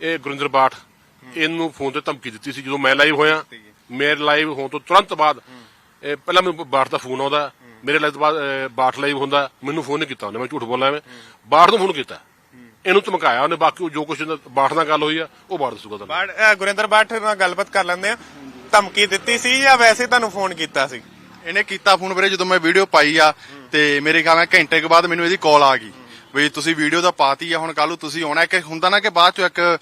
ਇਹ ਗੁਰਿੰਦਰ ਬਾਠ ਇਹਨੂੰ ਫੋਨ ਤੇ ਧਮਕੀ ਦਿੱਤੀ ਸੀ ਜਦੋਂ ਮੈਂ ਲਾਈਵ ਹੋਇਆ। ਮੇਰੇ ਲਾਈਵ ਹੋਣ ਤੋਂ ਤੁਰੰਤ ਬਾਅਦ ਇਹ ਪਹਿਲਾਂ ਮੈਨੂੰ ਬਾਠ ਦਾ ਫੋਨ ਆਉਂਦਾ ਮੇਰੇ ਲਾਈਵ ਤੋਂ ਬਾਅਦ ਅਹ, ਬਾਠ ਲਾਈਵ ਹੁੰਦਾ ਮੈਨੂੰ ਫੋਨ ਨਹੀਂ ਕੀਤਾ ਉਹਨੇ ਮੈਂ ਝੂਠ ਬੋਲਾਂ ਐਵੇਂ। ਬਾਠ ਨੂੰ ਫੋਨ ਕੀਤਾ। ਇਹਨੂੰ ਧਮਕਾਇਆ ਉਹਨੇ ਬਾਕੀ ਜੋ ਕੁਝ ਬਾਠ ਨਾਲ ਗੱਲ ਹੋਈ ਆ ਉਹ ਬਾਠ ਦੱਸੂਗਾ ਤੁਹਾਨੂੰ। ਬਾੜ ਅ, ਗੁਰਿੰਦਰ ਬਾਠ ਨਾਲ ਗੱਲਬਾਤ ਕਰ ਲੈਂਦੇ ਆ। ਧਮਕੀ ਦਿੱਤੀ ਸੀ ਜਾਂ ਵੈਸੇ ਤੁਹਾਨੂੰ ਫੋਨ ਕੀਤਾ ਸੀ? ਇਹਨੇ ਕੀਤਾ ਫੋਨ ਵੀਰੇ ਜਦੋਂ ਮੈਂ ਵੀਡੀਓ ਪਾਈ ਆ ਤੇ ਮੇਰੇ ਖਿਆਲ ਨਾਲ ਘੰਟੇ ਕੁ ਬਾਅਦ ਮੈਨੂੰ ਇਹਦੀ ਕਾਲ ਆ ਗਈ। ਵੀ ਤੁਸੀਂ ਵੀਡੀਓ ਤਾਂ ਪਾਤੀ ਆ, ਹੁਣ ਕੱਲ ਤੁਸੀਂ ਆਉਣਾ ਕਿ ਹੁੰਦਾ ਨਾ ਕਿ ਬਾਅਦ ਚ ਇੱਕ,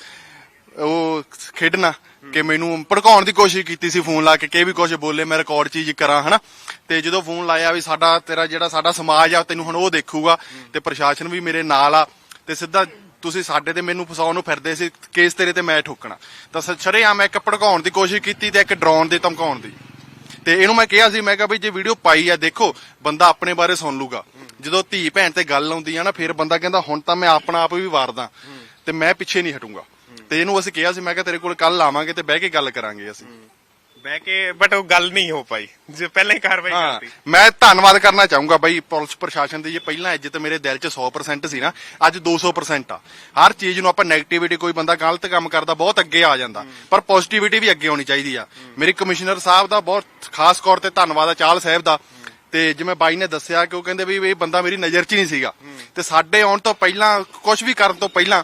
ਉਹ ਖੇਡਣਾ ਕਿ ਮੈਨੂੰ ਭੜਕਾਉਣ ਦੀ ਕੋਸ਼ਿਸ਼ ਕੀਤੀ ਸੀ ਫੋਨ ਲਾ ਕੇ ਕਿ ਵੀ ਕੁਝ ਬੋਲੇ, ਮੈਂ ਰਿਕਾਰਡ ਚੀਜ਼ ਕਰਾਂ, ਹਨਾ? ਤੇ ਜਦੋਂ ਫੋਨ ਲਾਇਆ ਵੀ ਸਾਡਾ, ਤੇਰਾ ਜਿਹੜਾ ਸਾਡਾ ਸਮਾਜ ਆ, ਤੈਨੂੰ ਹੁਣ ਉਹ ਦੇਖੂਗਾ ਤੇ ਪ੍ਰਸ਼ਾਸਨ ਵੀ ਮੇਰੇ ਨਾਲ ਆ ਤੇ ਸਿੱਧਾ ਤੁਸੀਂ ਸਾਡੇ ਤੇ ਮੈਨੂੰ ਫਸਾਉਣ ਨੂੰ ਫਿਰਦੇ ਸੀ ਕੇਸ ਤੇਰੇ ਤੇ ਮੈਂ ਠੋਕਣਾ। ਤਾਂ ਸ਼ਰੇਆਮ ਮੈਂ ਇੱਕ ਭੜਕਾਉਣ ਦੀ ਕੋਸ਼ਿਸ਼ ਕੀਤੀ ਤੇ ਇੱਕ ਡਰਾਉਣ ਦੀ, ਧਮਕਾਉਣ ਦੀ। ਤੇ ਇਹਨੂੰ ਮੈਂ ਕਿਹਾ ਸੀ, ਮੈਂ ਕਿਹਾ ਵੀ ਜੇ ਵੀਡੀਓ ਪਾਈ ਆ, ਦੇਖੋ, ਬੰਦਾ ਆਪਣੇ ਬਾਰੇ ਸੁਣ ਲੂਗਾ। ਜਦੋਂ ਧੀ ਭੈਣ ਤੇ ਗੱਲ ਆਉਂਦੀ ਆ ਨਾ ਫਿਰ ਬੰਦਾ ਕਹਿੰਦਾ ਹੁਣ ਤਾਂ ਮੈਂ ਆਪਣਾ ਆਪ ਵੀ ਵਾਰਦਾ ਤੇ ਮੈਂ ਪਿੱਛੇ ਨਹੀਂ ਹਟੂੰਗਾ। ਤੇ ਇਹਨੂੰ ਅਸੀਂ ਕਿਹਾ ਸੀ ਮੈਂ ਕਿਹਾ ਤੇਰੇ ਕੋਲ ਕੱਲ ਆਵਾਂਗੇ ਤੇ ਬਹਿ ਕੇ ਗੱਲ ਕਰਾਂਗੇ ਅਸੀਂ। ਬਹਿ ਕੇ ਬਟ ਉਹ ਗੱਲ ਨਹੀਂ ਹੋ ਪਾਈ। ਜੇ ਪਹਿਲਾਂ ਹੀ ਕਾਰਵਾਈ ਹਾਂ ਕਰਤੀ। ਮੈਂ ਧੰਨਵਾਦ ਕਰਨਾ ਚਾਹੂੰਗਾ ਬਾਈ ਪੁਲਿਸ ਪ੍ਰਸ਼ਾਸਨ ਦੀ ਜੇ ਪਹਿਲਾਂ ਇੱਜ਼ਤ ਮੇਰੇ ਦਿਲ 'ਚ 100% ਸੀ ਨਾ ਅੱਜ 200% ਆ। ਹਰ ਚੀਜ਼ ਨੂੰ ਆਪਾਂ 네ਗੇਟਿਵਿਟੀ ਕੋਈ ਬੰਦਾ ਗਲਤ ਕੰਮ ਕਰਦਾ ਬਹੁਤ ਅੱਗੇ ਆ ਜਾਂਦਾ। ਪਰ ਪੋਜ਼ਿਟਿਵਿਟੀ ਵੀ ਅੱਗੇ ਆਉਣੀ ਚਾਹੀਦੀ ਆ। ਮੇਰੀ ਕਮਿਸ਼ਨਰ ਸਾਹਿਬ ਦਾ ਬਹੁਤ ਖਾਸ ਤੌਰ ਤੇ ਧੰਨਵਾਦ ਆ ਚਾਲ ਸਾਹਿਬ ਦਾ। ਤੇ ਜਿਵੇਂ ਬਾਈ ਨੇ ਦੱਸਿਆ ਕਿ ਉਹ ਕਹਿੰਦੇ ਵੀ ਇਹ ਬੰਦਾ ਮੇਰੀ ਨਜ਼ਰ 'ਚ ਹੀ ਨਹੀਂ ਸੀਗਾ। ਤੇ ਸਾਡੇ ਆਉਣ ਤੋਂ ਪਹਿਲਾਂ ਕੁਝ ਵੀ ਕਰਨ ਤੋਂ ਪਹਿਲਾਂ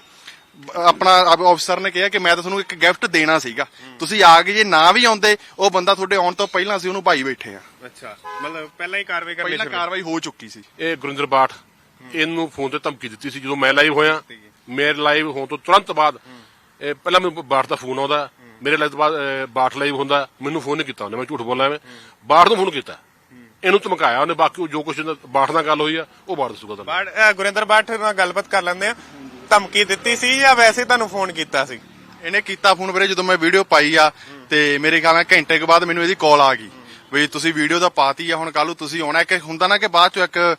ਆਪਣਾ ਅਫਸਰ ਨੇ ਕਿਹਾ ਕਿ ਮੈਂ ਤਾਂ ਤੁਹਾਨੂੰ ਇੱਕ ਗਿਫਟ ਦੇਣਾ ਸੀਗਾ। ਤੁਸੀਂ ਆ ਕੇ ਜੇ ਨਾ ਵੀ ਆਉਂਦੇ ਉਹ ਬੰਦਾ ਤੁਹਾਡੇ ਆਉਣ ਤੋਂ ਪਹਿਲਾਂ ਅਸੀਂ ਉਹਨੂੰ ਭਾਈ ਬੈਠੇ ਆ ਅੱਛਾ। ਮਤਲਬ ਪਹਿਲਾਂ ਹੀ ਕਾਰਵਾਈ ਕਰਨੀ ਪਹਿਲਾਂ ਸ਼ੁਰੂ ਕਾਰਵਾਈ ਹੋ ਚੁੱਕੀ ਸੀ। ਇਹ ਗੁਰਿੰਦਰ ਬਾਠ ਇਹਨੂੰ ਫੋਨ ਤੇ ਧਮਕੀ ਦਿੱਤੀ ਸੀ ਜਦੋਂ ਮੈਂ ਲਾਈਵ ਹੋਇਆ। ਮੇਰੇ ਲਾਈਵ ਹੋਣ ਤੋਂ ਤੁਰੰਤ ਬਾਅਦ ਇਹ ਪਹਿਲਾਂ ਮੈਨੂੰ ਬਾਠ ਦਾ ਫੋਨ ਆਉਂਦਾ। ਮੇਰੇ ਲਾਈਵ ਤੋਂ ਬਾਅਦ ਬਾਠ ਲਾਈਵ ਹੁੰਦਾ। ਮੈਨੂੰ ਫੋਨ ਨਹੀਂ ਕੀਤਾ ਉਹਨੇ ਮੈਂ ਝੂਠ ਬੋਲਾਂ ਐਵੇਂ। ਬਾਠ ਨੂੰ ਫੋਨ ਕੀਤਾ। ਇਹਨੂੰ ਧਮਕਾਇਆ ਉਹਨੇ ਬਾਕੀ ਜੋ ਕੁਝ ਬਾਠ ਨਾਲ ਗੱਲ ਹੋਈ ਆ ਉਹ ਬਾਠ ਦੱਸੂਗਾ ਤੁਹਾਨੂੰ। ਬਾੜ ਗੁਰਿੰਦਰ ਬਾਠ ਨਾਲ ਗੱਲਬਾਤ ਕਰ ਲੈਂਦੇ ਆ। ਧਮਕੀ ਦਿੱਤੀ ਸੀ ਜਾਂ ਵੈਸੇ ਤੁਹਾਨੂੰ ਫੋਨ ਕੀਤਾ ਸੀ? ਇਹਨੇ ਕੀਤਾ ਫੋਨ ਵੀਰੇ ਜਦੋਂ ਮੈਂ ਵੀਡੀਓ ਪਾਈ ਆ ਤੇ ਮੇਰੇ ਖਿਆਲ ਨਾਲ ਘੰਟੇ ਕੁ ਬਾਅਦ ਮੈਨੂੰ ਇਹਦੀ ਕਾਲ ਆ ਗਈ। ਵੀ ਤੁਸੀਂ ਵੀਡੀਓ ਤਾਂ ਪਾਤੀ ਆ ਹੁਣ ਕੱਲ ਨੂੰ ਤੁਸੀਂ ਆਉਣਾ ਕਿ ਹੁੰਦਾ ਨਾ ਕਿ ਬਾਅਦ ਚ ਇੱਕ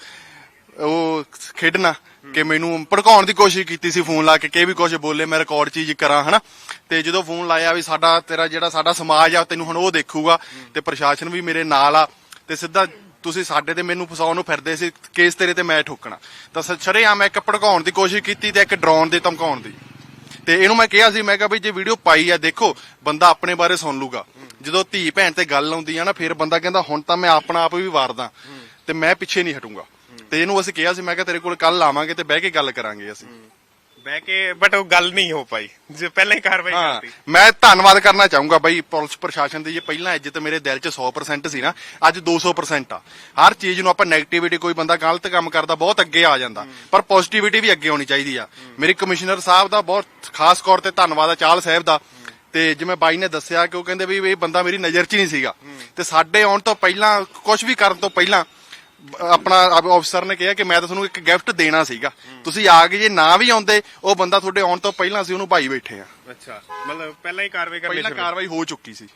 ਉਹ ਖੇਡਣਾ ਕਿ ਮੈਨੂੰ ਭੜਕਾਉਣ ਦੀ ਕੋਸ਼ਿਸ਼ ਕੀਤੀ ਸੀ ਫੋਨ ਲਾ ਕੇ ਕਿ ਵੀ ਕੁਝ ਬੋਲੇ ਮੈਂ ਰਿਕਾਰਡ ਚੀਜ਼ ਕਰਾਂ ਹਨਾ? ਤੇ ਜਦੋਂ ਫੋਨ ਲਾਇਆ ਵੀ ਸਾਡਾ ਤੇਰਾ ਜਿਹੜਾ ਸਾਡਾ ਸਮਾਜ ਆ ਤੈਨੂੰ ਹੁਣ ਉਹ ਦੇਖੂਗਾ ਤੇ ਪ੍ਰਸ਼ਾਸਨ ਵੀ ਮੇਰੇ ਨਾਲ ਆ ਤੇ ਸਿੱਧਾ ਤੁਸੀਂ ਸਾਡੇ ਤੇ ਮੈਨੂੰ ਫਸਾਉਣ ਨੂੰ ਫਿਰਦੇ ਸੀ, ਕੇਸ ਤੇਰੇ ਤੇ ਮੈਂ ਠੋਕਣਾ। ਤਾਂ ਸ਼ਰੇਆਮ ਮੈਂ ਇੱਕ ਭੜਕਾਉਣ ਦੀ ਕੋਸ਼ਿਸ਼ ਕੀਤੀ ਤੇ ਇੱਕ ਡਰਾਉਣ ਦੀ, ਧਮਕਾਉਣ ਦੀ। ਤੇ ਇਹਨੂੰ ਮੈਂ ਕਿਹਾ ਸੀ, ਮੈਂ ਕਿਹਾ ਵੀ ਜੇ ਵੀਡੀਓ ਪਾਈ ਆ, ਦੇਖੋ, ਬੰਦਾ ਆਪਣੇ ਬਾਰੇ ਸੁਣ ਲੂਗਾ। ਜਦੋਂ ਧੀ ਭੈਣ ਤੇ ਗੱਲ ਆਉਂਦੀ ਆ ਨਾ, ਫਿਰ ਬੰਦਾ ਕਹਿੰਦਾ, ਹੁਣ ਤਾਂ ਮੈਂ ਆਪਣਾ ਆਪ ਵੀ ਵਾਰਦਾ। ਤੇ ਮੈਂ ਪਿੱਛੇ ਨਹੀਂ ਹਟੂੰਗਾ। ਤੇ ਇਹਨੂੰ ਅਸੀਂ ਕਿਹਾ ਸੀ, ਮੈਂ ਕਿਹਾ, ਤੇਰੇ ਕੋਲ ਕੱਲ ਆਵਾਂਗੇ ਤੇ ਬਹਿ ਕੇ ਗੱਲ ਕਰਾਂਗੇ ਅਸੀਂ। ਬਹਿ ਕੇ ਬਟ ਉਹ ਗੱਲ ਨਹੀਂ ਹੋ ਪਾਈ। ਜੇ ਪਹਿਲਾਂ ਹੀ ਕਾਰਵਾਈ ਹਾਂ ਕਰਤੀ। ਮੈਂ ਧੰਨਵਾਦ ਕਰਨਾ ਚਾਹੂੰਗਾ ਬਾਈ ਪੁਲਿਸ ਪ੍ਰਸ਼ਾਸਨ ਦੀ। ਜੇ ਪਹਿਲਾਂ ਇੱਜ਼ਤ ਮੇਰੇ ਦਿਲ 'ਚ 100% ਸੀ ਨਾ ਅੱਜ 200% ਆ। ਹਰ ਚੀਜ਼ ਨੂੰ ਆਪਾਂ 네ਗੇਟਿਵਿਟੀ ਕੋਈ ਬੰਦਾ ਗਲਤ ਕੰਮ ਕਰਦਾ ਬਹੁਤ ਅੱਗੇ ਆ ਜਾਂਦਾ। ਪਰ ਪੋਜ਼ਿਟਿਵਿਟੀ ਵੀ ਅੱਗੇ ਆਉਣੀ ਚਾਹੀਦੀ ਆ। ਮੇਰੀ ਕਮਿਸ਼ਨਰ ਸਾਹਿਬ ਦਾ ਬਹੁਤ ਖਾਸ ਤੌਰ ਤੇ ਧੰਨਵਾਦ ਆ ਚਾਲ ਸਾਹਿਬ ਦਾ। ਤੇ ਜਿਵੇਂ ਬਾਈ ਨੇ ਦੱਸਿਆ ਕਿ ਉਹ ਕਹਿੰਦੇ ਵੀ ਇਹ ਬੰਦਾ ਮੇਰੀ ਨਜ਼ਰ 'ਚ ਹੀ ਨਹੀਂ ਸੀਗਾ। ਤੇ ਸਾਡੇ ਆਉਣ ਤੋਂ ਪਹਿਲਾਂ ਕੁਝ ਵੀ ਕਰਨ ਤੋਂ ਪਹਿਲਾਂ ਆਪਣਾ ਅਫਸਰ ਨੇ ਕਿਹਾ ਕਿ ਮੈਂ ਤਾਂ ਤੁਹਾਨੂੰ ਇੱਕ ਗਿਫਟ ਦੇਣਾ ਸੀਗਾ। ਤੁਸੀਂ ਆ ਕੇ ਜੇ ਨਾ ਵੀ ਆਉਂਦੇ ਉਹ ਬੰਦਾ ਤੁਹਾਡੇ ਆਉਣ ਤੋਂ ਪਹਿਲਾਂ ਅਸੀਂ ਉਹਨੂੰ ਭਾਈ ਬੈਠੇ ਆ ਅੱਛਾ ਮਤਲਬ ਪਹਿਲਾਂ ਹੀ ਕਾਰਵਾਈ ਕਰਨੀ ਪਹਿਲਾਂ ਸ਼ੁਰੂ ਕਾਰਵਾਈ ਹੋ ਚੁੱਕੀ ਸੀ।